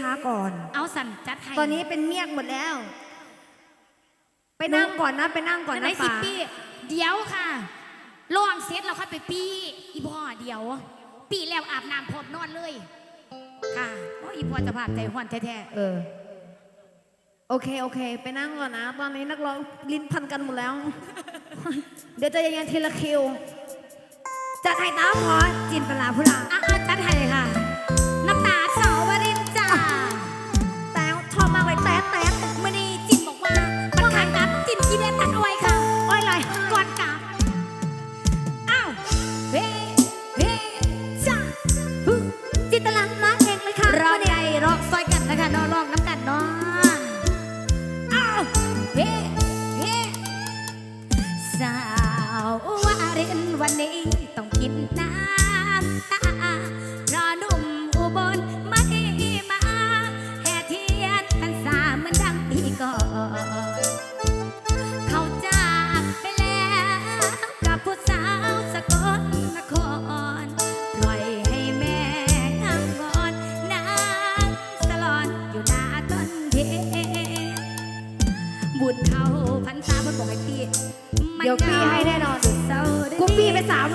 ช้าๆก่อน เอาสั่นจัดให้ตอนนี้เป็นเมียกหมดแล้ว ไปนั่งก่อนนะไปนั่งก่อนไหนนะสิป่าปี้เดี๋ยวค่ะลองเสร็จแล้วค่อยไปปี้อีพ่อเดี๋ยว ปีแล้วอาบน้ำพร้อมนอนเลย ค่ะโอ้ยอีพ่อจะพาพใจห้อนแท้เออ โอเคโอเค ไปนั่งก่อนนะ ตอนนี้นักร้องลิ้นพันกันหมดแล้ว เดี๋ยวจะยังทีละคิวจัดให้ตามพอจินตลาพุราๆอะอะจัดให้ค่ะ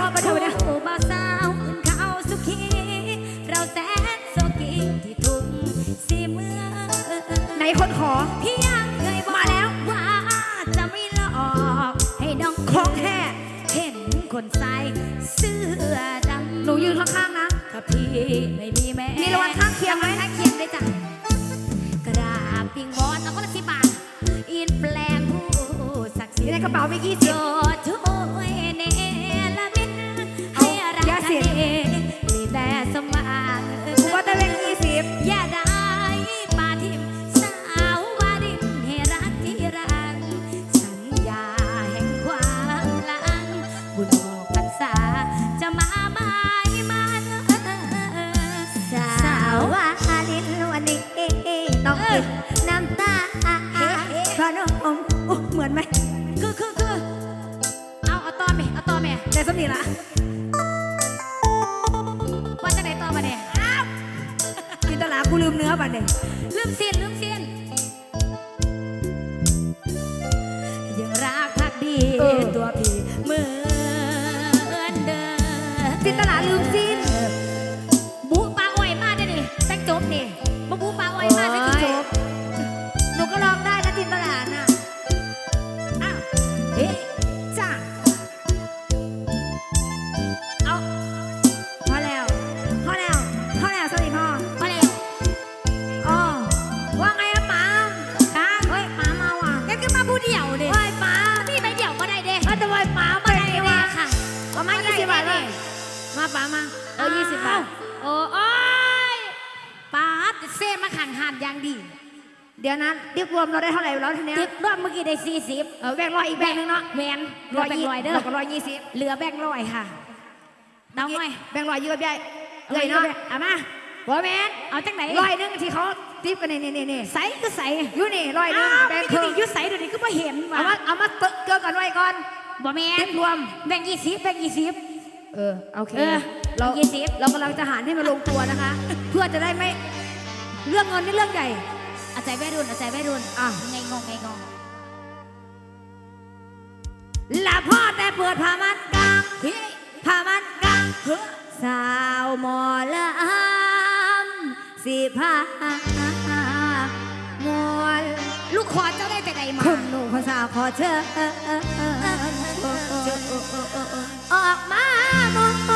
รอบไปเถอะเนี่ยผู้บ่าวสาวอื่นเขาสุขี เราแสนโศกีที่ทุ่งสีเมืองไหนคนขอ พี่ยังเคยบอกแล้วว่าจะไม่หลอก ให้น้องของแท้เห็นคนใส่เสื้อดำหนูยืนข้างๆนะถ้าพี่ไม่มีแม่มีรางวัลข้างเคียงไหมรางวัลข้างเคียงด้วยจ้ะกราบปิงบอลเอาคนละสิบบาทอินแปลงผู้ศักดิ์สิทอยู่ในธิ์กระเป๋าไปยี่โปสิรบ คือคือคือเอาเอาต่อไหมเอาต่อไหมแต่สำนีละว่าจะไหนต่อมาเนี่ยจินตลากูลืมเนื้อป่ะเนี่ยลืมเสียนลืม เดี๋ยวนะเรียกรวมเราได้เท่าไหร่แล้วทีเนี้ยติ๊กรอบเมื่อกี้ได้สี่สิบเออแบ่งร้อยอีกแบ่งหนึงเนาะแมนเหลือแบงค์ร้อยเด้อแล้วก็ร้อยยี่สิบเหลือแบงค์ร้อยค่ะเดาหน่อยแบ่งร้อยยืดใหญ่เอาเลไปยเนาะเนาะเอามาบอแมนเอาจังไหนร้อยหนึงที่เขาทิปกันนี่นี่นี่นี่ใส่ก็ใส่อยู่นี่ร้อยหนึงอ้าวแบ่งไม่ครึ่ได้งยุดใส่เดี๋ยวนี้ก็ไม่เห็นว่ะเอามาเอามาเติเกินกันไว้ก่อนบ่แมทินปรวมแบงค์ยี่สิบแบงค์ยี่สิบเออโอเคเออเรายี่สิบเรากำลังจะหารให้มันลงตัวนะคะ เพื่อจะได้ไม่เรื่องเงินนี่เรื่องใหญ่เอาใจแม่รุ่นเอาใจแม่รุ่นอะไงงงไงงงละพ่อแต่เปิดผ้ามันกลางเฮ้ยผ้ามันกลางเฮ้ยสาวหมอลำสิพามวลลูกคอเจ้าได้แต่ใดมาคุณหนุ่มภาษาวขอเชิญออกมามอง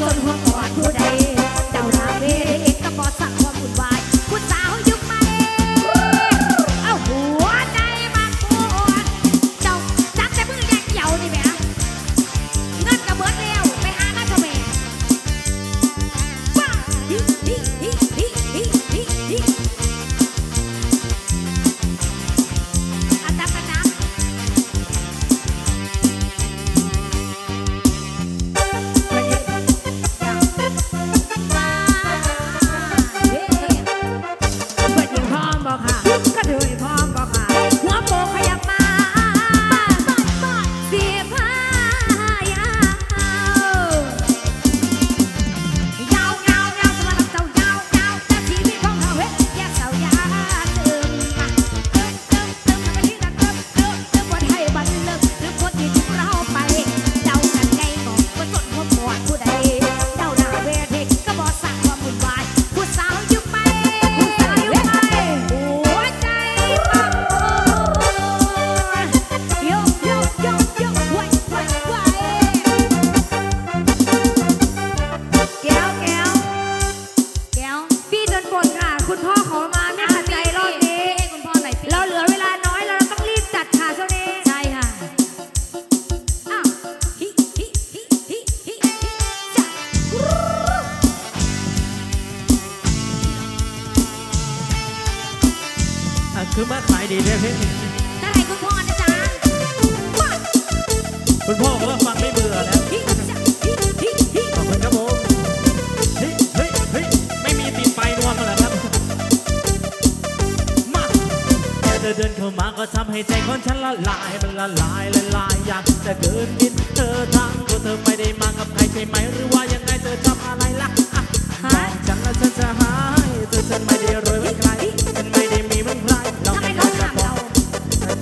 চল ดีเนี่ยพี่ถ้าไรคุณพ่อนะจ๊ะคุณพ่อก็ฟังไม่เบื่อแล้ว ขอบคุณครับผมเฮ้ฮ้ฮ้ไม่มีติดไปนวมมาแล้วครับ มาแค่เธอเดินเข้ามาก็ทำให้ใจของฉันละลายมันละลายละลายอยากจะเกินกินเธอทางตัวเธอไม่ได้มากับใครใช่ไหมหรือว่ายังไงเธอทำอะไรล่ะ บอกฉัวฉันจะหายแต่ฉันไม่ได้รวยใครฉันไม่ได้มีเหมือรเรไม่ต้องจะบอก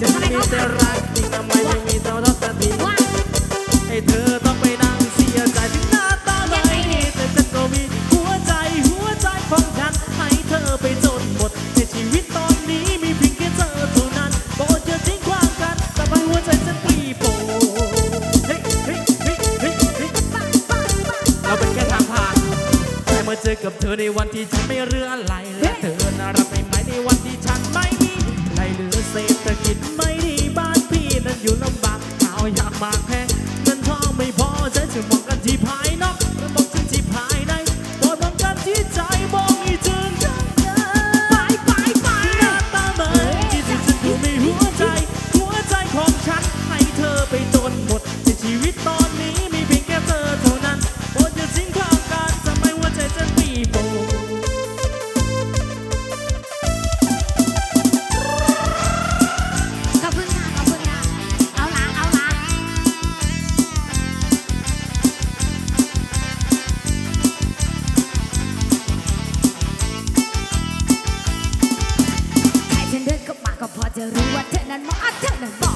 ฉันมีแต่รักทำไมไม่มีเท่าท่าสักทีให้เธอต้องไปนั่งเสียใจถึงหน้าตาเลยแต่ฉันก็มีหัวใจหัวใจของฉันให้เธอไปจนหมดในชีวิตต้อ and my attendant.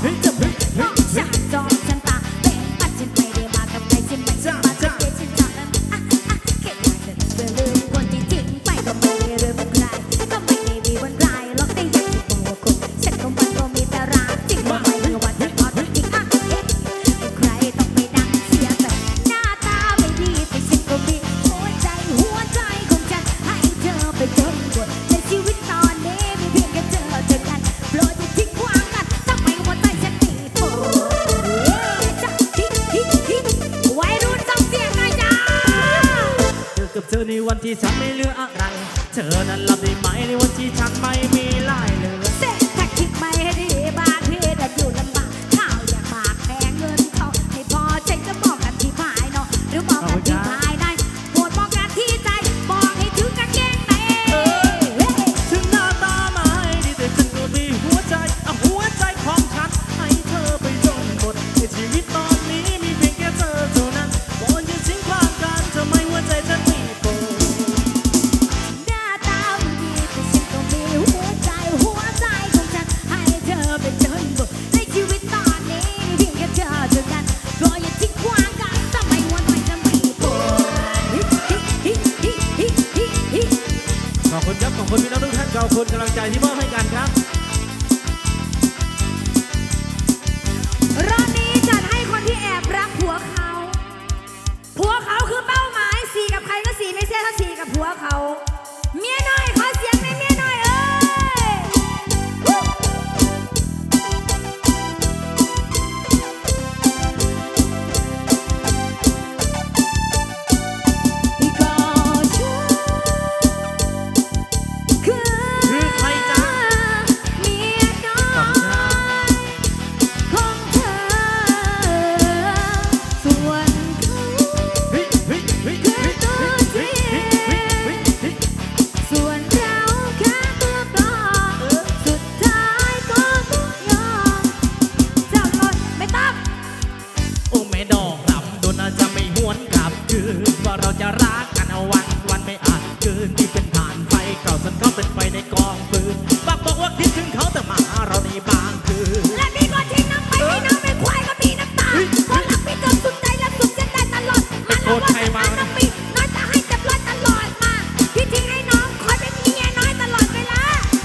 ำลังใจที่มอบให้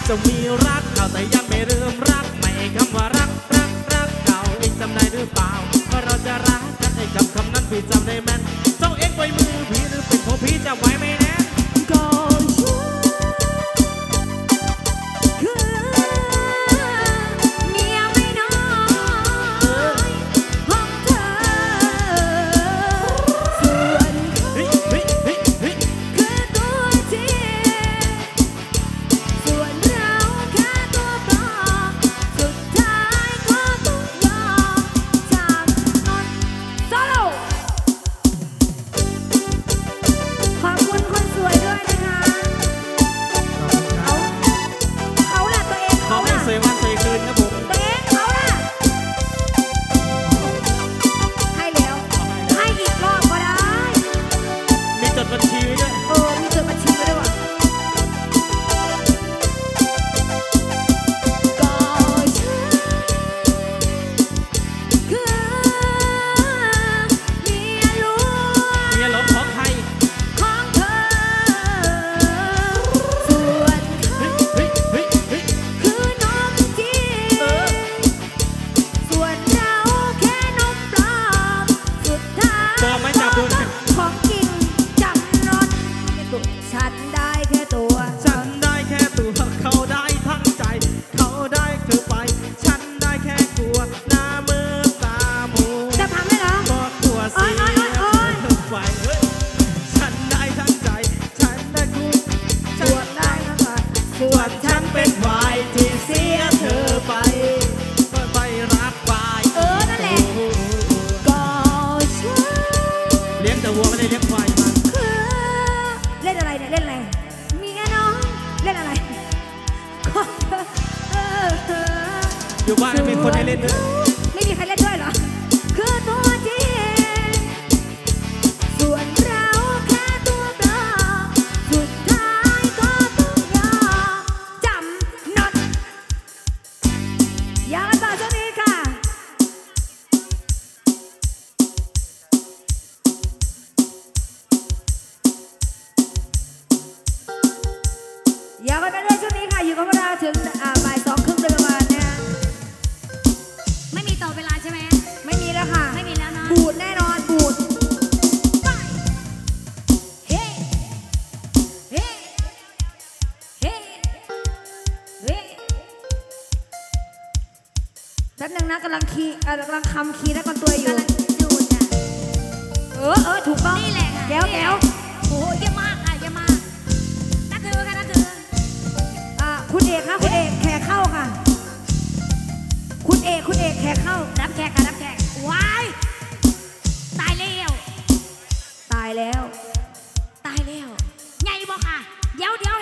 จะมีรักเก่าแต่ยังไม่ลืมรักไม่คำว่ารักรักรักเก่าไม่จำได้หรือเปล่าว่าเราจะรักกันให้กับคำนั้นพี่จำได้แม่นเจ้าเอ็งไว้มือพี่หรือเป็นของพี่จะไว้ไม่แน่ก็ แต่วัวไม่ได้เลี้ยงควายมาคือเล่นอะไรเนี่ยเล่นอะไรเมียน้องเล่นอะไรขอเธออยู่บ้านไม่มีคนให้เล่นด้วย ถึงอ่าบ่ายสองครึ่งโดยประมาณนะฮะไม่มีต่อเวลาใช่ไหมไม่มีแล้วค่ะ ไม่มีแล้วเนาะบูดแน่นอนบูดไปเฮ้เฮ้เฮ้เฮ้แป๊บนึงนะกำลังคีย์เอ่อกำลังคำคีย์และกันตัวอยู่ กำลังดูจ้ะเออเออถูกต้องนี่แหละค่ะแก้วแก้วโอ้โหเยี่ยมมาก คุณเอกค่ะคุณเอกแขกเข้าค่ะ คุณเอกคุณเอกแขกเข้ารับแขกค่ะรับแขกว้ายตายแล้วตายแล้ว ตายแล้วใหญ่บ่ค่ะ เดี๋ยวเดี๋ยว